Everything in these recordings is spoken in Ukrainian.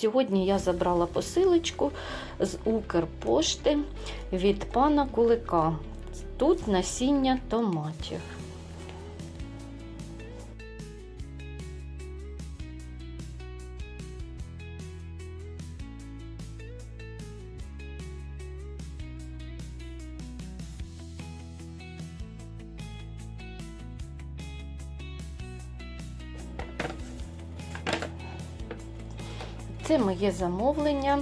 Сьогодні я забрала посилочку з Укрпошти від пана Кулика. Тут насіння томатів. Це моє замовлення.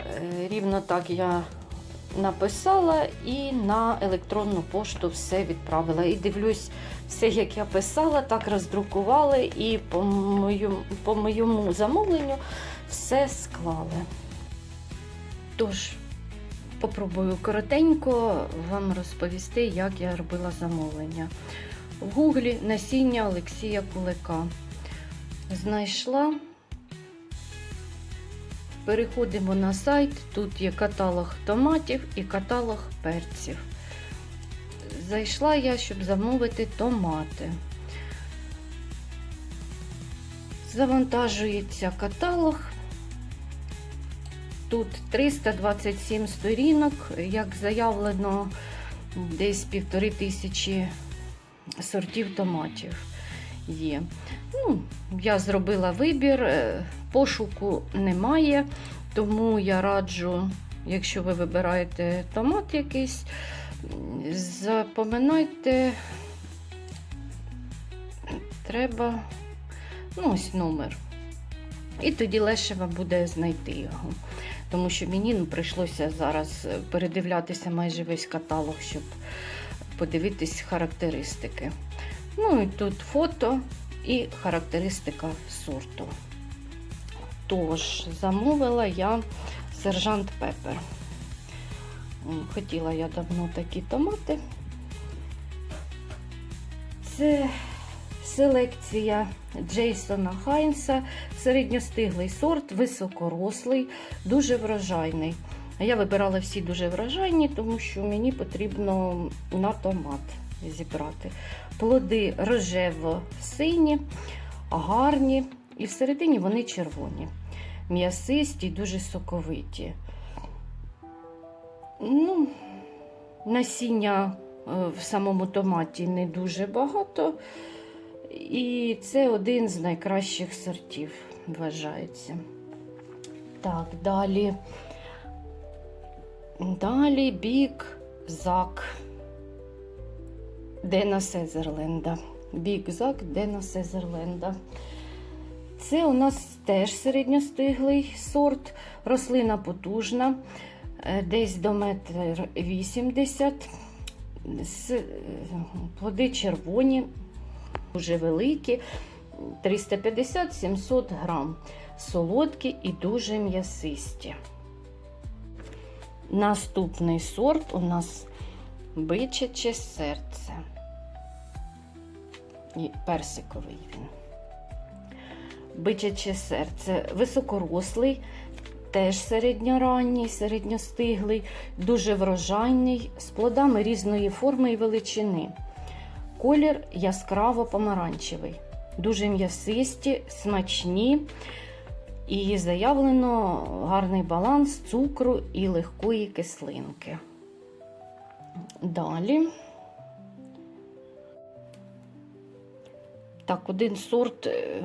Е, Рівно так я написала і на електронну пошту все відправила. І дивлюсь, все, як я писала, так роздрукували, і по моєму, по моєму замовленню все склали. Тож, попробую коротенько вам розповісти, як я робила замовлення. В гуглі насіння Олексія Кулика. Знайшла. Переходимо на сайт, тут є каталог томатів і каталог перців. Зайшла я, щоб замовити томати. Завантажується каталог. Тут 327 сторінок, як заявлено, десь півтори тисячі сортів томатів є. Ну, я зробила вибір, е, пошуку немає, тому я раджу, якщо ви вибираєте томат якийсь, запоминайте, треба ну, ось номер. І тоді легше вам буде знайти його. Тому що мені ну, прийшлося зараз передивлятися майже весь каталог, щоб подивитись характеристики. Ну і тут фото і характеристика сорту. Тож, замовила я сержант Пепер. Хотіла я давно такі томати. Це селекція Джейсона Хайнса, середньостиглий сорт, високорослий, дуже врожайний. Я вибирала всі дуже врожайні, тому що мені потрібно на томат зібрати. Плоди рожево-сині, гарні, і всередині вони червоні, м'ясисті, дуже соковиті. Ну, насіння е, в самому томаті не дуже багато. І це один з найкращих сортів, вважається. Так, далі. Далі бік зак. Дена Сезерленда. Бік зак Дена Сезерленда. Це у нас теж середньостиглий сорт. Рослина потужна, е, десь до метр вісімдесят. Е, Плоди червоні, дуже великі, 350-700 грам. Солодкі і дуже м'ясисті. Наступний сорт у нас бичаче серце. І персиковий він. Бичаче серце високорослий, теж середньоранній, середньостиглий, дуже врожайний, з плодами різної форми і величини. Колір яскраво помаранчевий, дуже м'ясисті, смачні. І заявлено гарний баланс цукру і легкої кислинки. Далі. Так, один сорт е,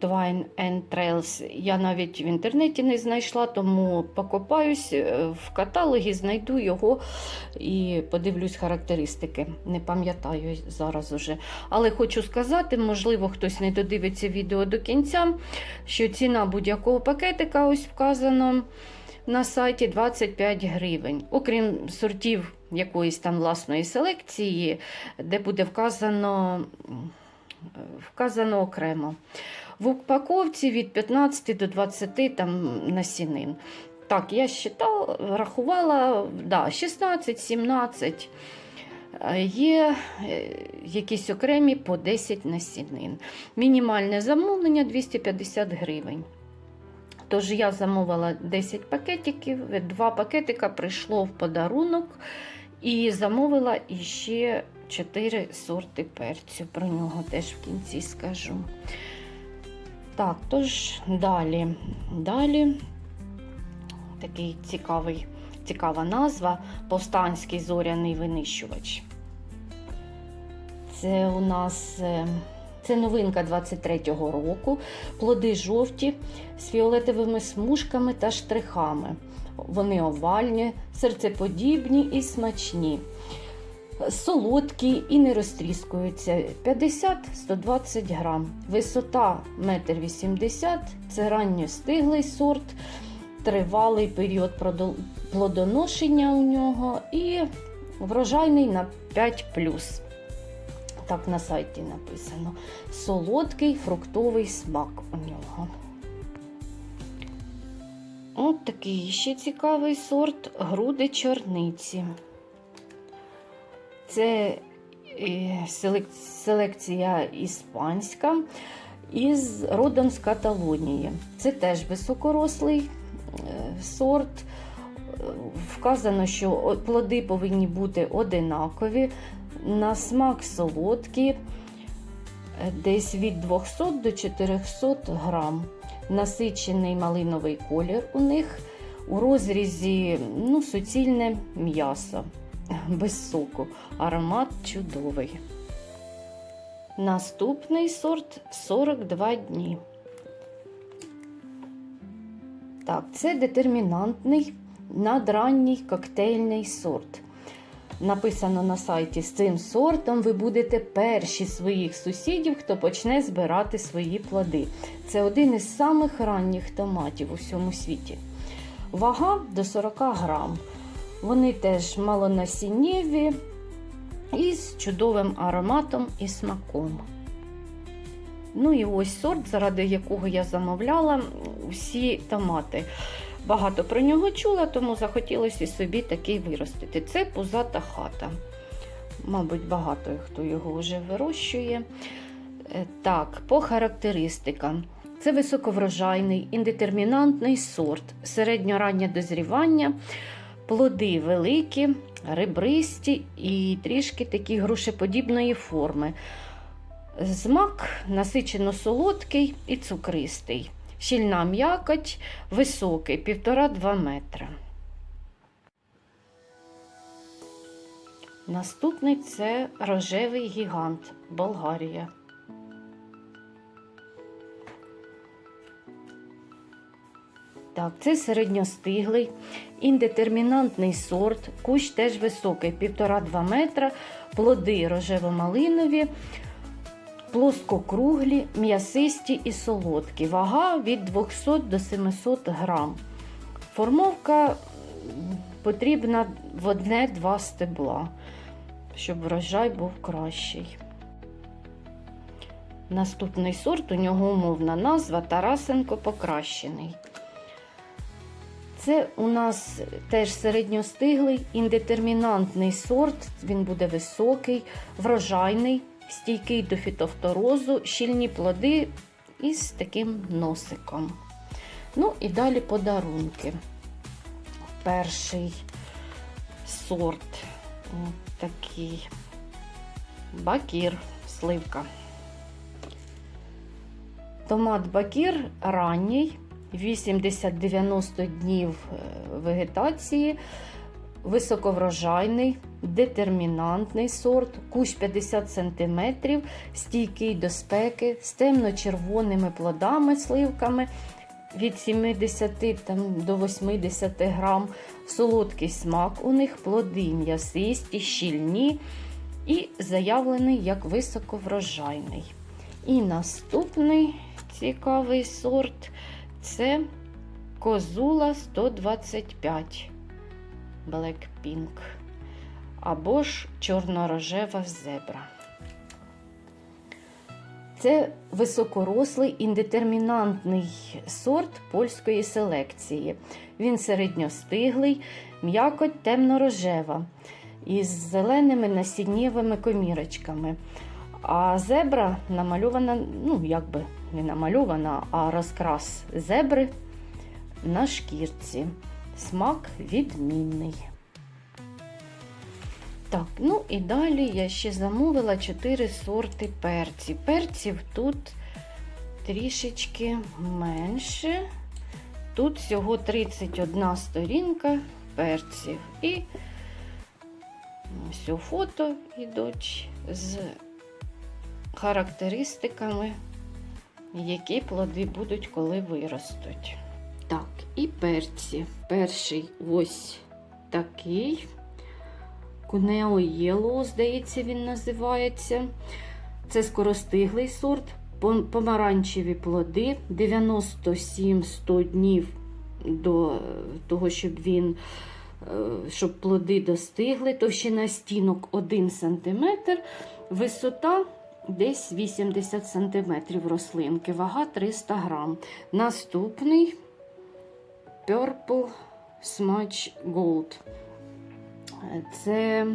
Twine and Trails я навіть в інтернеті не знайшла, тому покопаюсь е, в каталогі, знайду його і подивлюсь характеристики. Не пам'ятаю зараз уже. Але хочу сказати, можливо, хтось не додивиться відео до кінця, що ціна будь-якого пакетика ось вказано на сайті 25 гривень. Окрім сортів якоїсь там власної селекції, де буде вказано, вказано окремо. В упаковці від 15 до 20 там насінин. Так, я считала, рахувала, да, 16-17. Е, Є е, якісь окремі по 10 насінин. Мінімальне замовлення 250 гривень. Тож я замовила 10 пакетиків, два пакетика прийшло в подарунок і замовила іще 4 сорти перцю. Про нього теж в кінці скажу. Так, тож далі. Далі такий цікавий, цікава назва Повстанський зоряний винищувач. Це у нас е, це новинка 23-го року. Плоди жовті з фіолетовими смужками та штрихами. Вони овальні, серцеподібні і смачні. Солодкі і не розтріскуються 50-120 грам. Висота 1,80 м, це ранньостиглий сорт, тривалий період плодоношення у нього і врожайний на 5 Так на сайті написано. Солодкий фруктовий смак у нього. От такий ще цікавий сорт груди чорниці. Це е, селекція іспанська із родом з Каталонії. Це теж високорослий е, сорт. Е, Вказано, що плоди повинні бути одинакові, на смак солодкі, десь від 200 до 400 грам. Насичений малиновий колір у них, у розрізі ну, суцільне м'ясо без соку. Аромат чудовий. Наступний сорт 42 дні. Так, це детермінантний надранній коктейльний сорт. Написано на сайті: з цим сортом ви будете перші своїх сусідів, хто почне збирати свої плоди. Це один із самих ранніх томатів у всьому світі. Вага до 40 грам. Вони теж малонасіннєві і з чудовим ароматом і смаком. Ну і ось сорт, заради якого я замовляла всі томати. Багато про нього чула, тому захотілося собі такий виростити. Це пузата хата. Мабуть, багато хто його вже вирощує. Е, Так, по характеристикам. Це високоврожайний, індетермінантний сорт, середньораннє дозрівання, плоди великі, ребристі і трішки такі грушеподібної форми. Смак насичено солодкий і цукристий. Щільна м'якоть, високий, 1,5-2 метра. Наступний це рожевий гігант Болгарія. Так, це середньостиглий, індетермінантний сорт, кущ теж високий, 1,5-2 метра, плоди рожево-малинові, плоскокруглі, м'ясисті і солодкі. Вага від 200 до 700 грам. Формовка потрібна в одне-два стебла, щоб врожай був кращий. Наступний сорт, у нього умовна назва Тарасенко покращений. Це у нас теж середньостиглий, індетермінантний сорт. Він буде високий, врожайний, стійкий до фітофторозу, щільні плоди із таким носиком. Ну і далі подарунки. Перший сорт от такий бакір, сливка. Томат бакір ранній, 80-90 днів е, вегетації, високоврожайний, детермінантний сорт, кущ 50 см, стійкий до спеки, з темно-червоними плодами, сливками від 70 там, до 80 грам, солодкий смак у них, плоди м'ясисті, щільні і заявлений як високоврожайний. І наступний цікавий сорт це козула 125 Blackpink або ж чорно-рожева зебра. Це високорослий індетермінантний сорт польської селекції. Він середньостиглий, м'якоть темно-рожева із зеленими насіннєвими комірочками. А зебра намальована, ну, якби не намальована, а розкрас зебри на шкірці. Смак відмінний. Так, ну і далі я ще замовила 4 сорти перців. Перців тут трішечки менше. Тут всього 31 сторінка перців. І ось фото йдуть з характеристиками, які плоди будуть, коли виростуть. Так, і перці. Перший ось такий. Кунео Єлоу, здається, він називається. Це скоростиглий сорт, помаранчеві плоди, 97-100 днів до е, того, щоб він, е, щоб плоди достигли. Товщина стінок 1 см, висота десь 80 см рослинки, вага 300 грам. Наступний Purple Smudge Gold. Це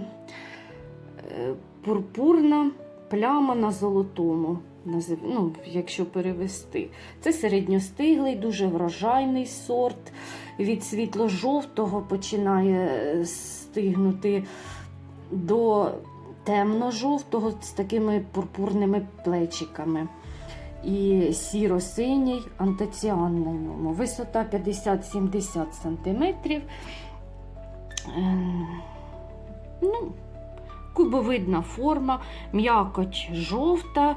е, пурпурна пляма на золотому, ну, якщо перевести. Це середньостиглий, дуже врожайний сорт. Від світло-жовтого починає е, стигнути до темно-жовтого з такими пурпурними плечиками. І сіро-синій антоціан на ньому. Висота 50-70 см. Ем, Ну, кубовидна форма, м'якоть жовта,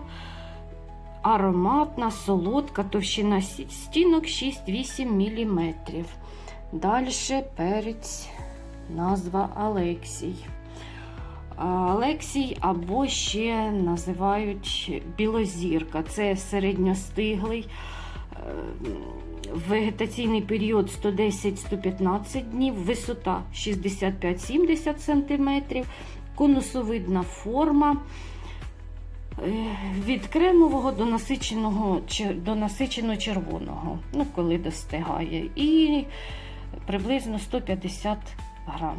ароматна, солодка, товщина стінок 6-8 мм. Далі перець, назва Алексій. А, Алексій або ще називають білозірка. Це середньостиглий. е, Вегетаційний період 110-115 днів, висота 65-70 см, конусовидна форма е, від кремового до насиченого, до насичено червоного, ну, коли достигає, і приблизно 150 грам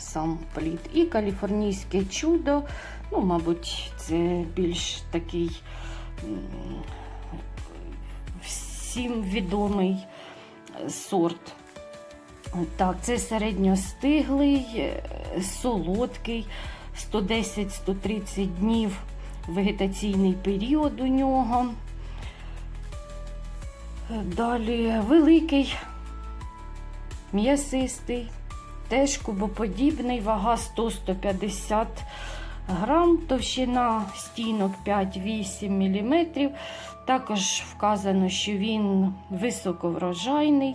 сам плід. І каліфорнійське чудо, ну, мабуть, це більш такий всім відомий сорт. Так, це середньостиглий, е, солодкий, 110-130 днів вегетаційний період у нього. Далі великий, м'ясистий, теж кубоподібний, вага 100-150 грам, товщина стінок 5-8 мм. Також вказано, що він високоврожайний,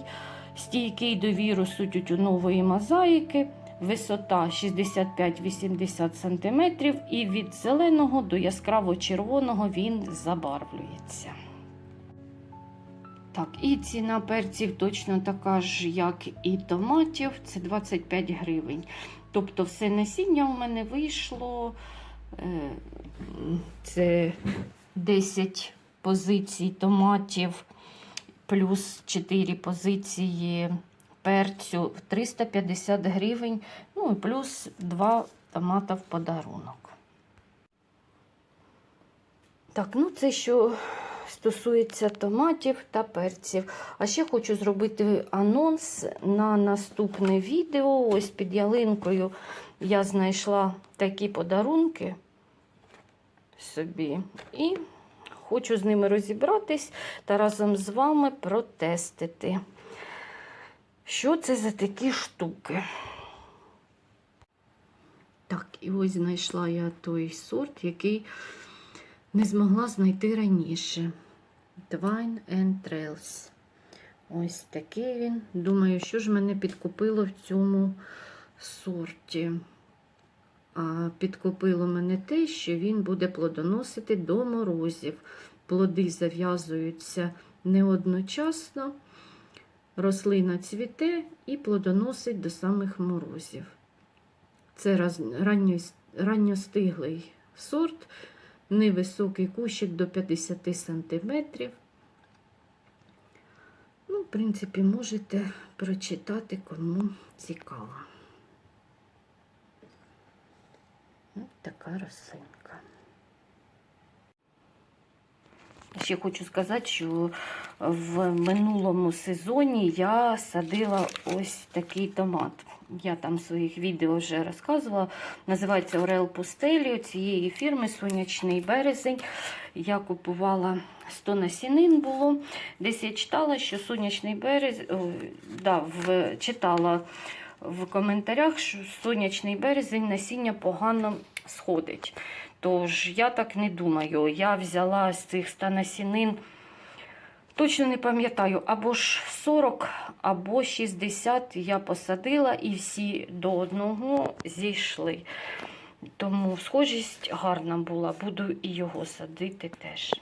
стійкий до вірусу тютюнової мозаїки, висота 65-80 см, і від зеленого до яскраво-червоного він забарвлюється. Так, і ціна перців точно така ж, як і томатів, це 25 гривень. Тобто все насіння у мене вийшло. е, Це 10 позицій томатів плюс 4 позиції перцю 350 гривень. Ну і плюс 2 томата в подарунок. Так, ну це що стосується томатів та перців. А ще хочу зробити анонс на наступне відео. Ось під ялинкою я знайшла такі подарунки собі. І хочу з ними розібратись та разом з вами протестити. Що це за такі штуки? Так, і ось знайшла я той сорт, який не змогла знайти раніше. Twine and Trails. Ось такий він. Думаю, що ж мене підкупило в цьому сорті. А підкупило мене те, що він буде плодоносити до морозів. Плоди зав'язуються не одночасно, рослина цвіте і плодоносить до самих морозів. Це ранньо- ранньостиглий сорт, невисокий кущик до 50 сантиметрів. Ну, в принципі, можете прочитати, кому цікаво. Ось така рослинка. Ще хочу сказати, що в минулому сезоні я садила ось такий томат. Я там в своїх відео вже розказувала. Називається Орел Пустелі цієї фірми Сонячний березень. Я купувала 100 насінин було. Десь я читала, що сонячний березень, да, в, читала в коментарях, що сонячний березень насіння погано сходить. Тож я так не думаю. Я взяла з цих 100 насінин, точно не пам'ятаю, або ж 40, або 60 я посадила і всі до одного зійшли. Тому схожість гарна була, буду і його садити теж.